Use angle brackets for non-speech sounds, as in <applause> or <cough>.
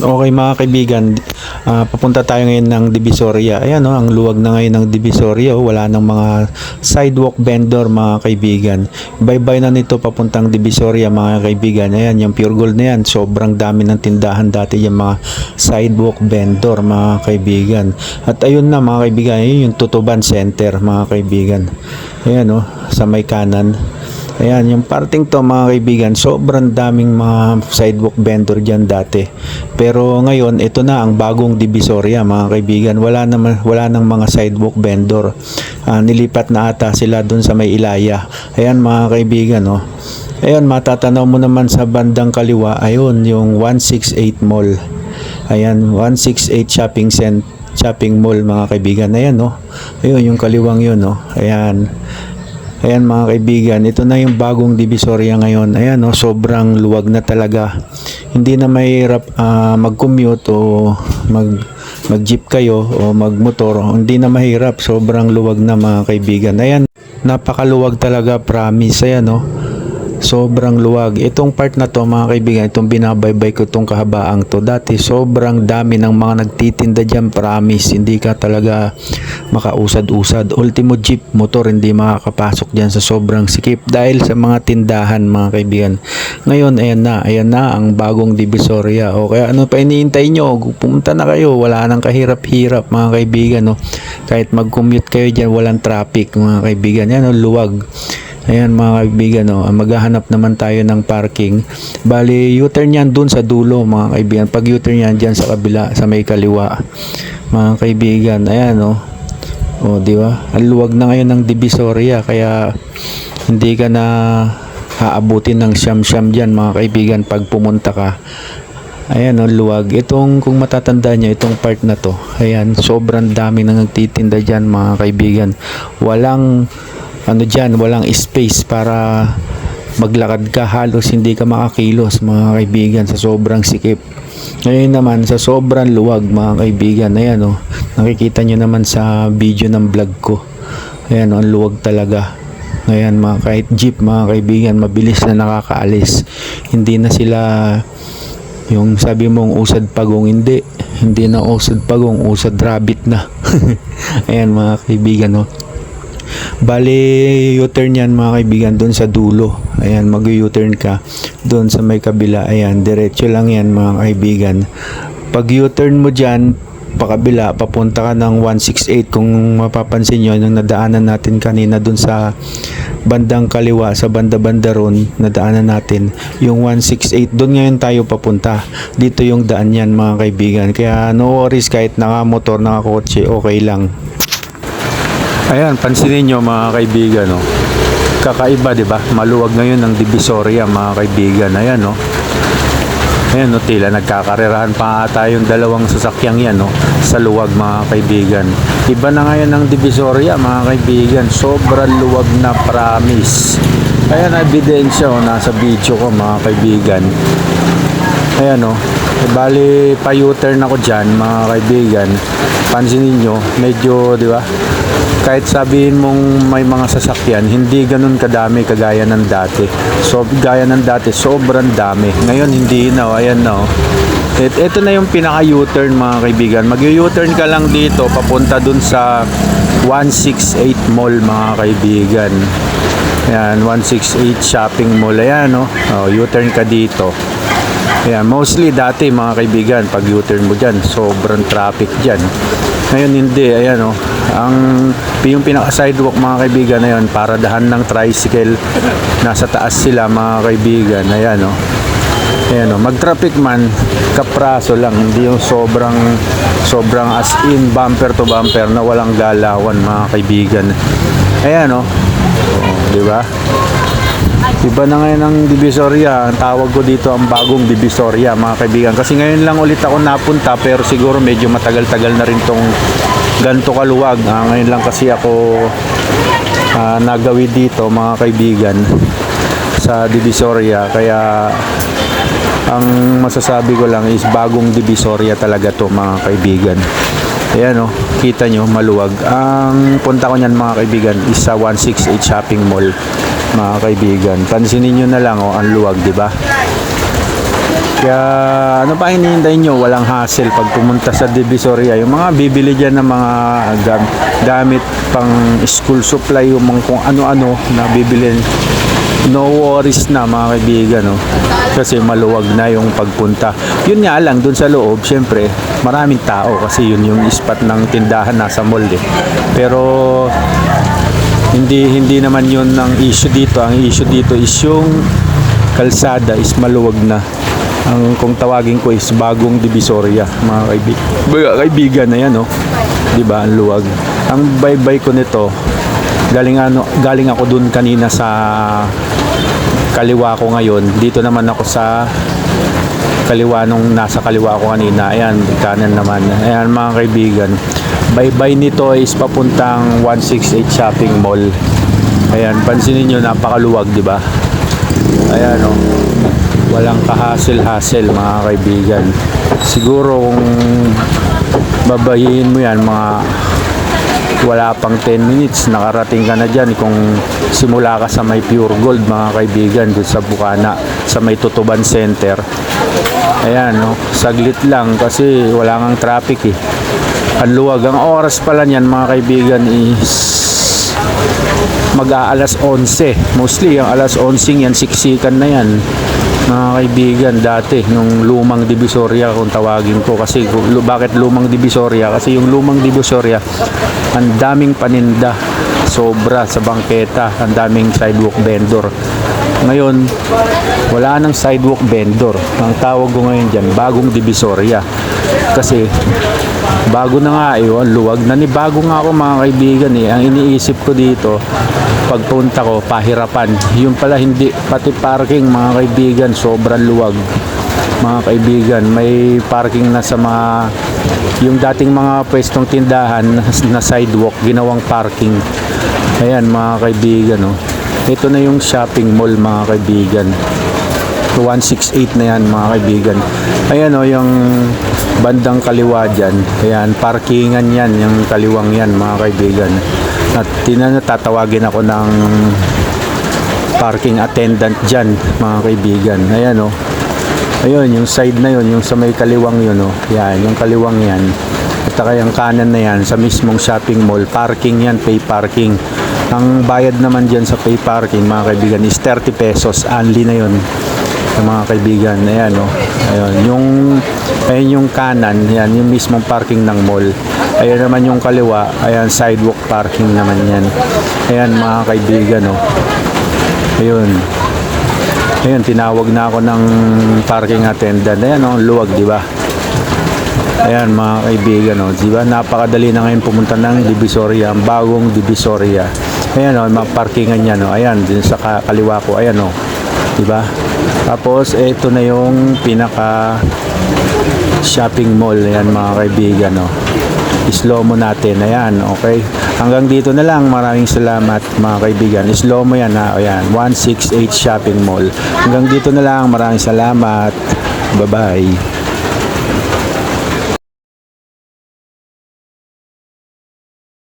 Okay mga kaibigan, ah, papunta tayo ngayon ng Divisoria. Ayan oh, ang luwag na ngayon ng Divisoria. oh. Wala nang mga sidewalk vendor mga kaibigan. Bye-bye na nito papuntang Divisoria mga kaibigan. Ayan, yung pure gold na yan. Sobrang dami ng tindahan dati yung mga sidewalk vendor mga kaibigan. At ayun na mga kaibigan, ayun yung Tutuban Center mga kaibigan. Ayan oh, sa may kanan. Ayan, yung parting to mga kaibigan, sobrang daming mga sidewalk vendor dyan dati. Pero ngayon, ito na ang bagong divisoria mga kaibigan. Wala naman wala nang mga sidewalk vendor. Ah, nilipat na ata sila dun sa may Ilaya. Ayan mga kaibigan, oh. Ayan, matatanaw mo naman sa bandang kaliwa, ayun, yung 168 Mall. Ayan, 168 Shopping Center shopping mall mga kaibigan. Ayan, oh. Ayun, yung kaliwang yun, oh. Ayan. Ayan mga kaibigan, ito na yung bagong divisoria ngayon. Ayan oh, sobrang luwag na talaga. Hindi na mahirap ah, mag-commute o mag mag-jeep kayo o mag-motor. Hindi na mahirap, sobrang luwag na mga kaibigan. Ayan, napakaluwag talaga, promise. Ayan oh. Sobrang luwag. Itong part na to mga kaibigan, itong binabaybay ko itong kahabaang to. Dati sobrang dami ng mga nagtitinda dyan, promise. Hindi ka talaga makausad-usad. Ultimo jeep, motor, hindi makakapasok dyan sa sobrang sikip dahil sa mga tindahan mga kaibigan. Ngayon, ayan na, ayan na ang bagong divisoria. O kaya ano pa iniintay nyo? Pumunta na kayo. Wala nang kahirap-hirap mga kaibigan. No? Kahit mag-commute kayo dyan, walang traffic mga kaibigan. Yan, no? luwag. Ayan mga kaibigan, no, maghahanap naman tayo ng parking. Bali, U-turn yan dun sa dulo mga kaibigan. Pag U-turn yan dyan sa kabila, sa may kaliwa. Mga kaibigan, ayan no. O, di ba? Ang luwag na ngayon ng Divisoria kaya hindi ka na haabutin ng siyam-siyam dyan mga kaibigan pag pumunta ka. Ayan, ang luwag. Itong, kung matatanda nyo, itong part na to. Ayan, sobrang dami nang nagtitinda dyan mga kaibigan. Walang ano dyan, walang space para maglakad ka. Halos hindi ka makakilos mga kaibigan sa sobrang sikip. Ngayon naman sa sobrang luwag mga kaibigan. Ayan oh, nakikita nyo naman sa video ng vlog ko. Ayan oh, ang luwag talaga. Ngayon mga kahit jeep mga kaibigan mabilis na nakakaalis. Hindi na sila yung sabi mong usad pagong hindi. Hindi na usad pagong usad rabbit na. <laughs> Ayan mga kaibigan oh. Bali, U-turn yan mga kaibigan doon sa dulo. Ayan, mag-U-turn ka doon sa may kabila. Ayan, diretso lang yan mga kaibigan. Pag U-turn mo dyan, pakabila, papunta ka ng 168 kung mapapansin nyo nung nadaanan natin kanina doon sa bandang kaliwa sa banda-banda ron nadaanan natin yung 168 doon ngayon tayo papunta dito yung daan yan mga kaibigan kaya no worries kahit naka-motor naka-kotse okay lang Ayan, pansinin nyo mga kaibigan, no? Kakaiba, di ba? Maluwag ngayon ng Divisoria, mga kaibigan. Ayan, no? Ayan, no? Tila nagkakarerahan pa ata yung dalawang sasakyang yan, no? Sa luwag, mga kaibigan. Iba na ngayon ng Divisoria, mga kaibigan. Sobrang luwag na promise. Ayan, ebidensya, oh, nasa video ko, mga kaibigan. Ayan, no? E, bali, pa U-turn ako dyan, mga kaibigan. Pansinin nyo, medyo, di ba? Kahit sabihin mong may mga sasakyan, hindi ganun kadami kagaya ng dati. So, gaya ng dati, sobrang dami. Ngayon, hindi na. O, ayan na. O. Et, ito na yung pinaka U-turn mga kaibigan. Mag U-turn ka lang dito, papunta dun sa 168 Mall mga kaibigan. Ayan, 168 Shopping Mall. Ayan, no? O, U-turn ka dito. Ayan, mostly dati mga kaibigan, pag U-turn mo dyan, sobrang traffic dyan. Ngayon hindi, ayan o. Ang yung pinaka sidewalk mga kaibigan na yun, para dahan ng tricycle. Nasa taas sila mga kaibigan. Ayan o. Ayan o. Mag-traffic man, kapraso lang. Hindi yung sobrang, sobrang as in bumper to bumper na walang galawan mga kaibigan. Ayan o. Oh, di ba? Iba na ngayon ang Divisoria. Ang tawag ko dito ang bagong Divisoria, mga kaibigan. Kasi ngayon lang ulit ako napunta pero siguro medyo matagal-tagal na rin tong ganto kaluwag. Ah, ngayon lang kasi ako ah, nagawi dito, mga kaibigan, sa Divisoria. Kaya ang masasabi ko lang is bagong Divisoria talaga to mga kaibigan. Ayan o, kita nyo, maluwag. Ang punta ko niyan mga kaibigan is sa 168 Shopping Mall mga kaibigan. Pansinin nyo na lang oh, ang luwag, di ba? Kaya ano pa hinihintay nyo? Walang hassle pag pumunta sa Divisoria. Yung mga bibili dyan ng mga gam- gamit pang school supply, yung mga kung ano-ano na bibili. No worries na mga kaibigan. No? Kasi maluwag na yung pagpunta. Yun nga lang, dun sa loob, syempre, maraming tao kasi yun yung spot ng tindahan nasa mall eh. Pero hindi hindi naman yun ang issue dito. Ang issue dito is yung kalsada is maluwag na. Ang kung tawagin ko is bagong divisoria, mga kaibigan. Mga kaibigan na yan, no? 'Di ba? Ang luwag. Ang baybay ko nito, galing ano, galing ako dun kanina sa kaliwa ko ngayon. Dito naman ako sa kaliwa nung nasa kaliwa ko kanina. Ayan, kanan naman. Ayan mga kaibigan. Bye-bye nito is papuntang 168 Shopping Mall. Ayan, pansinin nyo, napakaluwag, di ba? Ayan, oh. Walang kahasil-hasil, mga kaibigan. Siguro kung babayin mo yan, mga wala pang 10 minutes nakarating ka na dyan. Kung simula ka sa may pure gold mga kaibigan doon sa Bukana sa may Tutuban Center. Ayan no? Saglit lang kasi wala ngang traffic eh. Ang luwag. Ang oras pala niyan mga kaibigan is mag-aalas 11 mostly ang alas 11 yan siksikan na yan mga kaibigan dati nung lumang divisoria kung tawagin ko. Kasi bakit lumang divisoria? Kasi yung lumang divisoria ang daming paninda. Sobra sa bangketa. Ang daming sidewalk vendor. Ngayon wala nang sidewalk vendor. Ang tawag ko ngayon dyan bagong divisoria kasi bago na nga eh luwag nanibago nga ako mga kaibigan eh. Ang iniisip ko dito pagpunta ko pahirapan. Yung pala hindi pati parking mga kaibigan sobrang luwag. Mga kaibigan may parking na sa mga yung dating mga pwestong tindahan na, sidewalk ginawang parking. Ayan mga kaibigan oh. ito na yung shopping mall mga kaibigan. 168 na yan mga kaibigan. Ayan o yung bandang kaliwa dyan. Ayan parkingan yan yung kaliwang yan mga kaibigan. At tinan tatawagin ako ng parking attendant dyan mga kaibigan. Ayan o ayun yung side na yun yung sa may kaliwang yun o yan yung kaliwang yan. At saka yung kanan na yan sa mismong shopping mall parking yan pay parking. Ang bayad naman dyan sa pay parking mga kaibigan is 30 pesos only na yun. Sa mga kaibigan ayan o ayun yung ayun yung kanan yan yung mismong parking ng mall. Ayan naman yung kaliwa ayan sidewalk parking naman yan. Ayan mga kaibigan o ayun ayun tinawag na ako ng parking attendant ayan o luwag di ba Ayan mga kaibigan, no, di ba? Napakadali na ngayon pumunta ng Divisoria, ang bagong Divisoria. Ayan o, mga parkingan niya, no. Ayan, din sa ka- kaliwa ko, ayan o. Di ba? Tapos, ito na yung pinaka shopping mall. Ayan mga kaibigan, no. Slow mo natin. Ayan, okay. Hanggang dito na lang. Maraming salamat mga kaibigan. Slow mo yan ha. Ayan, 168 shopping mall. Hanggang dito na lang. Maraming salamat. Bye-bye.